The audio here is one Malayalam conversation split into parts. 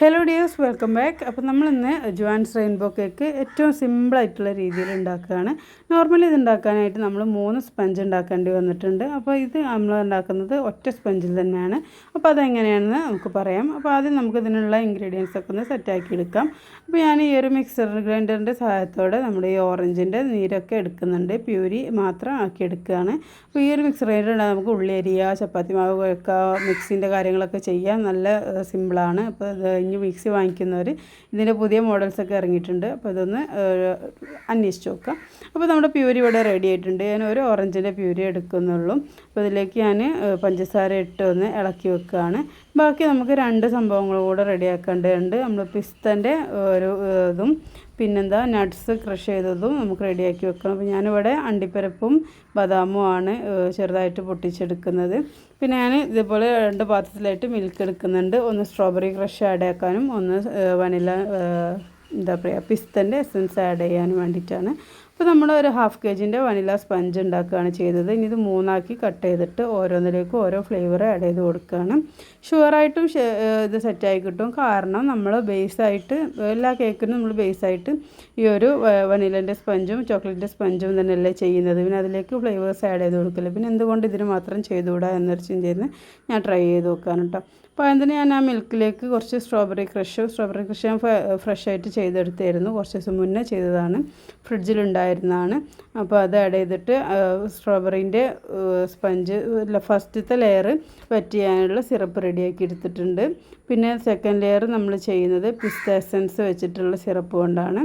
ഹലോ ഡിയേഴ്സ് വെൽക്കം ബാക്ക് അപ്പോൾ നമ്മളിന്ന് ജുവാൻസ് റെയിൻബോ കേക്ക് ഏറ്റവും സിമ്പിളായിട്ടുള്ള രീതിയിൽ ഉണ്ടാക്കുകയാണ്. നോർമലി ഇത് ഉണ്ടാക്കാനായിട്ട് നമ്മൾ മൂന്ന് സ്പഞ്ച് ഉണ്ടാക്കേണ്ടി വന്നിട്ടുണ്ട്. അപ്പോൾ ഇത് നമ്മൾ ഉണ്ടാക്കുന്നത് ഒറ്റ സ്പഞ്ചിൽ തന്നെയാണ്. അപ്പോൾ അതെങ്ങനെയാണെന്ന് നമുക്ക് പറയാം. അപ്പോൾ ആദ്യം നമുക്ക് ഇതിനുള്ള ഇൻഗ്രീഡിയൻസ് ഒക്കെ ഒന്ന് സെറ്റാക്കി എടുക്കാം. അപ്പോൾ ഞാൻ ഈ ഒരു മിക്സർ ഗ്രൈൻഡറിന്റെ സഹായത്തോടെ നമ്മുടെ ഈ ഓറഞ്ചിന്റെ നീരൊക്കെ എടുക്കുന്നുണ്ട്. പ്യൂരി മാത്രം ആക്കി എടുക്കുകയാണ്. അപ്പോൾ ഈ ഒരു മിക്സർ ഗ്രൈൻഡർ നമുക്ക് ഉള്ളി അരിയുക ചപ്പാത്തി മാവ് കുഴക്കുക മിക്സിന്റെ കാര്യങ്ങളൊക്കെ ചെയ്യാൻ നല്ല സിമ്പിളാണ് അപ്പോൾ ഇനി മിക്സി വാങ്ങിക്കുന്നവർ ഇതിന്റെ പുതിയ മോഡൽസൊക്കെ ഇറങ്ങിയിട്ടുണ്ട്. അപ്പോൾ ഇതൊന്ന് അന്വേഷിച്ച് നോക്കാം. അപ്പോൾ നമ്മുടെ പ്യൂരി ഇവിടെ റെഡി ആയിട്ടുണ്ട്. ഞാൻ ഒരു ഓറഞ്ചിന്റെ പ്യൂരി എടുക്കുന്നുള്ളൂ. അപ്പോൾ ഇതിലേക്ക് ഞാൻ പഞ്ചസാര ഇട്ട് ഒന്ന് ഇളക്കി വെക്കുകയാണ് ബാക്കി നമുക്ക് രണ്ട് സംഭവങ്ങൾ കൂടെ റെഡിയാക്കേണ്ടതുണ്ട് നമ്മൾ പിസ്തന്റെ ഒരു ഇതും പിന്നെന്താ നട്ട്സ് ക്രഷ് ചെയ്തതും നമുക്ക് റെഡിയാക്കി വെക്കണം. അപ്പോൾ ഞാനിവിടെ അണ്ടിപ്പരപ്പും ബദാമും ആണ് ചെറുതായിട്ട് പൊട്ടിച്ചെടുക്കുന്നത്. പിന്നെ ഞാൻ ഇതുപോലെ രണ്ട് പാത്രത്തിലായിട്ട് മിൽക്ക് എടുക്കുന്നുണ്ട്. ഒന്ന് സ്ട്രോബെറി ക്രഷ് ആഡ് ആക്കാനും ഒന്ന് വനില എന്താ പറയുക പിസ്തന്റെ എസൻസ് ആഡ് ചെയ്യാനും വേണ്ടിയിട്ടാണ്. അപ്പോൾ നമ്മൾ ഒരു ഹാഫ് കെ ജിന്റെ വനില സ്പഞ്ച് ഉണ്ടാക്കുകയാണ് ചെയ്തത്. ഇനി ഇത് മൂന്നാക്കി കട്ട് ചെയ്തിട്ട് ഓരോന്നിലേക്കും ഓരോ ഫ്ലേവർ ആഡ് ചെയ്ത് കൊടുക്കുകയാണ്. ഷുവറായിട്ടും ഇത് സെറ്റായി കിട്ടും. കാരണം നമ്മൾ ബേസായിട്ട് എല്ലാ കേക്കിനും നമ്മൾ ബേസായിട്ട് ഈ ഒരു വനിലന്റെ സ്പഞ്ചും ചോക്ലേറ്റിന്റെ സ്പഞ്ചും തന്നെയല്ലേ ചെയ്യുന്നത്. പിന്നെ അതിലേക്ക് ഫ്ലേവേഴ്സ് ആഡ് ചെയ്ത് കൊടുക്കില്ല. പിന്നെ എന്തുകൊണ്ട് ഇതിന് മാത്രം ചെയ്തുകൂടാ എന്നൊരു ചിന്തയിൽ ഞാൻ ട്രൈ ചെയ്ത് നോക്കാണ് കേട്ടോ അപ്പോൾ അതിന് ഞാൻ ആ മിൽക്കിലേക്ക് കുറച്ച് സ്ട്രോബെറി ക്രഷ് സ്ട്രോബെറി ക്രഷ് ഞാൻ ഫ്രഷ് ആയിട്ട് ചെയ്തെടുത്തായിരുന്നു. കുറച്ച് ദിവസം മുന്നേ ചെയ്തതാണ്. ഫ്രിഡ്ജിലുണ്ടായിരുന്നതാണ്. അപ്പോൾ അത് ആഡ് ചെയ്തിട്ട് സ്ട്രോബെറീന്റെ സ്പഞ്ച് ഫസ്റ്റത്തെ ലെയർ വെറ്റ് ചെയ്യാനുള്ള സിറപ്പ് റെഡിയാക്കി എടുത്തിട്ടുണ്ട്. പിന്നെ സെക്കൻഡ് ലെയർ നമ്മൾ ചെയ്യുന്നത് പിസ്ത എസൻസ് വെച്ചിട്ടുള്ള സിറപ്പ് കൊണ്ടാണ്.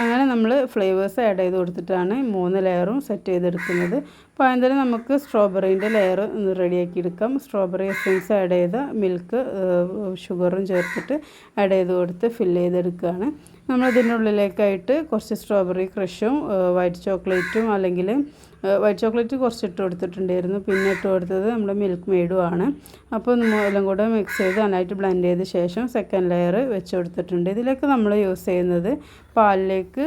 അങ്ങനെ നമ്മൾ ഫ്ലേവേഴ്സ് ആഡ് ചെയ്ത് കൊടുത്തിട്ടാണ് മൂന്ന് ലെയറും സെറ്റ് ചെയ്തെടുക്കുന്നത്. അപ്പോൾ അതിന് നമുക്ക് സ്ട്രോബെറീന്റെ ലെയർ റെഡിയാക്കി എടുക്കാം സ്ട്രോബെറി എസൻസ് ആഡ് ചെയ്ത മിൽക്ക് ഷുഗറും ചേർത്തിട്ട് ആഡ് ചെയ്ത് കൊടുത്ത് ഫില്ല് ചെയ്തെടുക്കുകയാണ്. നമ്മൾ ഉള്ളിലേക്കായിട്ട് കുറച്ച് സ്ട്രോബെറി ക്രഷും വൈറ്റ് ചോക്ലേറ്റും അല്ലെങ്കിൽ വൈറ്റ് ചോക്ലേറ്റ് കുറച്ച് ഇട്ട് കൊടുത്തിട്ടുണ്ടായിരുന്നു. പിന്നെ ഇട്ട് കൊടുത്തത് നമ്മുടെ മിൽക്ക് മെയ്ഡും ആണ്. അപ്പോൾ എല്ലാം കൂടെ മിക്സ് ചെയ്ത് നന്നായിട്ട് ബ്ലെൻഡ് ചെയ്ത ശേഷം സെക്കൻഡ് ലെയർ വെച്ച് കൊടുത്തിട്ടുണ്ട്. ഇതിലേക്ക് നമ്മൾ യൂസ് ചെയ്യുന്നത് പാലിലേക്ക്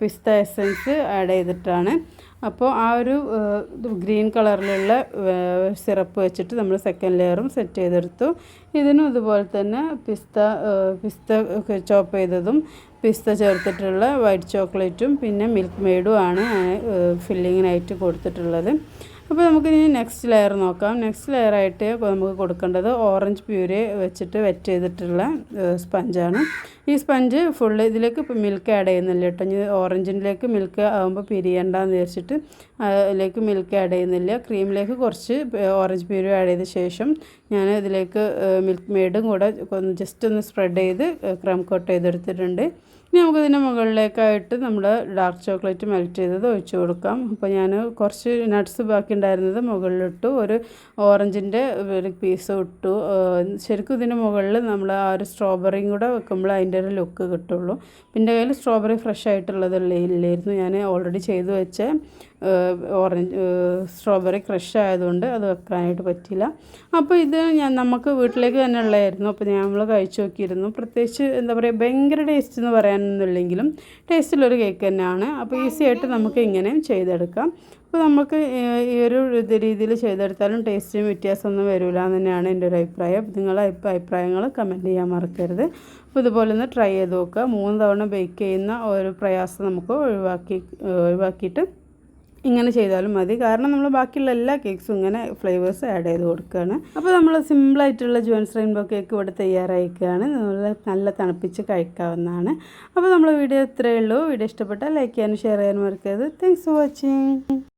പിസ്ത എസൻസ് ആഡ് ചെയ്തിട്ടാണ്. അപ്പോൾ ആ ഒരു ഗ്രീൻ കളറിലുള്ള സിറപ്പ് വെച്ചിട്ട് നമ്മൾ സെക്കൻഡ് ലെയറും സെറ്റ് ചെയ്തെടുത്തു. ഇതിനും ഇതുപോലെ തന്നെ പിസ്ത പിസ്ത ചോപ്പ് ചെയ്തതും പിസ്ത ചേർത്തിട്ടുള്ള വൈറ്റ് ചോക്ലേറ്റും പിന്നെ മിൽക്ക് മെയ്ഡും ആണ് ഫില്ലിങ്ങിനായിട്ട് കൊടുത്തിട്ടുള്ളത്. അപ്പോൾ നമുക്ക് ഇനി നെക്സ്റ്റ് ലെയർ നോക്കാം. നെക്സ്റ്റ് ലെയർ ആയിട്ട് നമുക്ക് കൊടുക്കേണ്ടത് ഓറഞ്ച് പ്യൂരി വെച്ചിട്ട് വെറ്റ് ചെയ്തിട്ടുള്ള സ്പഞ്ചാണ് ഈ സ്പഞ്ച് ഫുള്ള് ഇതിലേക്ക് ഇപ്പോൾ മിൽക്ക് ആഡ് ചെയ്യുന്നില്ല കേട്ടോ ഇനി ഓറഞ്ചിലേക്ക് മിൽക്ക് ആകുമ്പോൾ പിരിയണ്ടെന്ന് വിചാരിച്ചിട്ട് അതിലേക്ക് മിൽക്ക് ആഡ് ചെയ്യുന്നില്ല. ക്രീമിലേക്ക് കുറച്ച് ഓറഞ്ച് പ്യൂരി ആഡ് ചെയ്ത ശേഷം ഞാൻ ഇതിലേക്ക് മിൽക്ക് മെയ്ഡും കൂടെ ജസ്റ്റ് ഒന്ന് സ്പ്രെഡ് ചെയ്ത് ക്രം കോട്ട് ചെയ്തെടുത്തിട്ടുണ്ട്. ഇനി നമുക്കിതിന്റെ മുകളിലേക്കായിട്ട് നമ്മൾ ഡാർക്ക് ചോക്ലേറ്റ് മെൽറ്റ് ചെയ്തത് ഒഴിച്ച് കൊടുക്കാം. അപ്പോൾ ഞാൻ കുറച്ച് നട്ട്സ് ബാക്കി ഉണ്ടായിരുന്നത് മുകളിലിട്ടു. ഒരു ഓറഞ്ചിന്റെ ഒരു പീസ് ഇട്ടു. ശരിക്കും ഇതിന്റെ മുകളിൽ നമ്മൾ ആ ഒരു സ്ട്രോബെറിയും കൂടെ വെക്കുമ്പോൾ അതിന്റെ ഒരു ലുക്ക് കിട്ടുള്ളൂ. പിന്നെ കയ്യിൽ സ്ട്രോബെറി ഫ്രഷ് ആയിട്ടുള്ളതല്ലേ ഇല്ലായിരുന്നു. ഞാൻ ഓൾറെഡി ചെയ്തു വെച്ച. ഓറഞ്ച് സ്ട്രോബെറി ക്രഷ് ആയതുകൊണ്ട് അത് വെക്കാനായിട്ട് പറ്റില്ല അപ്പോൾ ഇത് ഞാൻ നമുക്ക് വീട്ടിലേക്ക് തന്നെ ഉള്ളതായിരുന്നു. അപ്പോൾ നമ്മൾ കഴിച്ചു നോക്കിയിരുന്നു. പ്രത്യേകിച്ച് എന്താ പറയുക ഭയങ്കര ടേസ്റ്റ് എന്ന് പറയാനൊന്നുമില്ലെങ്കിലും ടേസ്റ്റുള്ളൊരു കേക്ക് തന്നെയാണ്. അപ്പോൾ ഈസി ആയിട്ട് നമുക്ക് ഇങ്ങനെയും ചെയ്തെടുക്കാം. അപ്പോൾ നമുക്ക് ഈ ഒരു രീതിയിൽ ചെയ്തെടുത്താലും ടേസ്റ്റിനും വ്യത്യാസമൊന്നും വരില്ല എന്ന് തന്നെയാണ് എന്റെ ഒരു അഭിപ്രായം. നിങ്ങൾ അഭിപ്രായങ്ങൾ കമന്റ് ചെയ്യാൻ മറക്കരുത്. അപ്പോൾ ഇതുപോലെ ഒന്ന് ട്രൈ ചെയ്ത് നോക്കുക. മൂന്ന് തവണ ബേക്ക് ചെയ്യുന്ന ഒരു പ്രയാസം നമുക്ക് ഒഴിവാക്കി ഒഴിവാക്കിയിട്ട് ഇങ്ങനെ ചെയ്താലും മതി. കാരണം നമ്മൾ ബാക്കിയുള്ള എല്ലാ കേക്ക്സും ഇങ്ങനെ ഫ്ലേവേഴ്സ് ആഡ് ചെയ്ത് കൊടുക്കുകയാണ് അപ്പോൾ നമ്മൾ സിമ്പിളായിട്ടുള്ള ജോൻസ് റെയിൻബോ കേക്ക് ഇവിടെ തയ്യാറായിക്കുകയാണ് നമ്മൾ നല്ല തണുപ്പിച്ച് കഴിക്കാവുന്നതാണ്. അപ്പോൾ നമ്മൾ വീഡിയോ ഇത്രയേ ഉള്ളൂ. വീഡിയോ ഇഷ്ടപ്പെട്ടാൽ ലൈക്ക് ചെയ്യാനും ഷെയർ ചെയ്യാനും മറക്കരുത്. Thanks for watching